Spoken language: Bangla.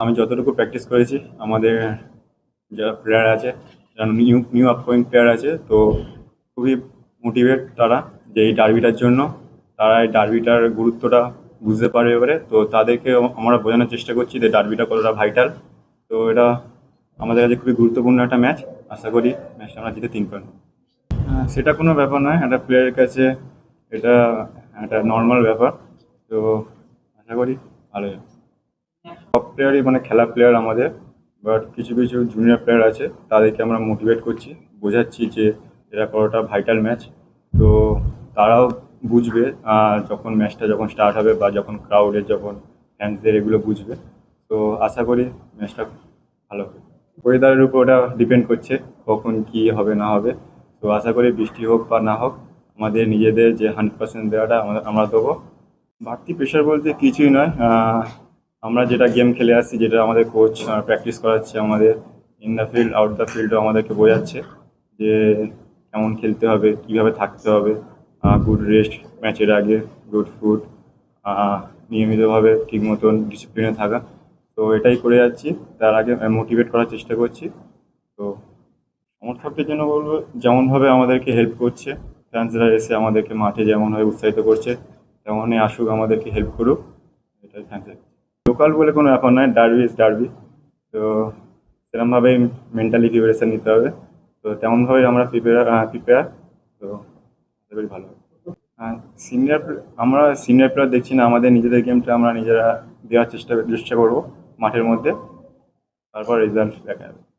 আমি যতটুকু প্র্যাকটিস করেছি, আমাদের যারা প্লেয়ার আছে, যারা নিউ নিউ আপকামিং প্লেয়ার আছে, তো খুবই মোটিভেট তারা যে এই ডার্বিটার জন্য। তারা এই ডার্বিটার গুরুত্বটা বুঝতে পারবে এবারে। তো তাদেরকে আমরা বোঝানোর চেষ্টা করছি যে ডার্বিটা কতটা ভাইটাল তো এটা আমাদের কাছে খুবই গুরুত্বপূর্ণ একটা ম্যাচ আশা করি ম্যাচটা আমরা জিতে তিন পয়েন্ট সেটা কোনো ব্যাপার নয়। একটা প্লেয়ারের কাছে এটা একটা নর্মাল ব্যাপার। তো আশা করি ভালো প্লেয়ারই মানে খেলা প্লেয়ার আমাদের বাট কিছু কিছু জুনিয়র প্লেয়ার আছে, তাদেরকে আমরা মোটিভেট করছি, বোঝাচ্ছি যে এটা কতটা ভাইটাল ম্যাচ তো তারাও বুঝবে যখন ম্যাচটা যখন স্টার্ট হবে বা যখন ক্রাউডের যখন ফ্যান্সদের এগুলো বুঝবে। তো আশা করি ম্যাচটা ভালো হবে। ওয়েদারের উপর ওটা ডিপেন্ড করছে, কখন কী হবে, না হবে। তো আশা করি বৃষ্টি হোক বা না হোক, আমাদের নিজেদের যে হান্ড্রেড পার্সেন্ট দেওয়াটা আমরা দেবো। বাড়তি প্রেশার বলতে কিছুই নয় আমরা যেটা গেম খেলে আসছি, যেটা আমাদের কোচ প্র্যাকটিস করাচ্ছে আমাদের in the field out the ফিল্ডও আমাদেরকে বোঝাচ্ছে যে কেমন খেলতে হবে, কীভাবে থাকতে হবে গুড রেস্ট ম্যাচের আগে গুড ফুড নিয়মিতভাবে ঠিক মতন ডিসিপ্লিনে থাকা। তো এটাই করে যাচ্ছি। তার আগে মোটিভেট করার চেষ্টা করছি। তো সমর্থকদের জন্য বলব, যেমনভাবে আমাদেরকে হেল্প করছে ফ্যান্সরা এসে আমাদেরকে মাঠে যেমনভাবে উৎসাহিত করছে, তেমনই আসুক আমাদেরকে হেল্প করুক। এটাই ফ্যান্সের লোকাল বলে কোনো ব্যাপার নয়, ডার্বি ইজ ডার্বি। তো সেরকমভাবেই মেন্টালি প্রিপারেশান নিতে হবে। তো তেমনভাবেই আমরা প্রিপেয়ার প্রিপেয়ার তো আশা করি ভালো সিনিয়র আমরা সিনিয়র প্লেয়ার দেখছি না, আমাদের নিজেদের গেমটা আমরা নিজেরা দেওয়ার চেষ্টা চেষ্টা করব মাঠের মধ্যে। তারপর রেজাল্ট দেখা যাবে।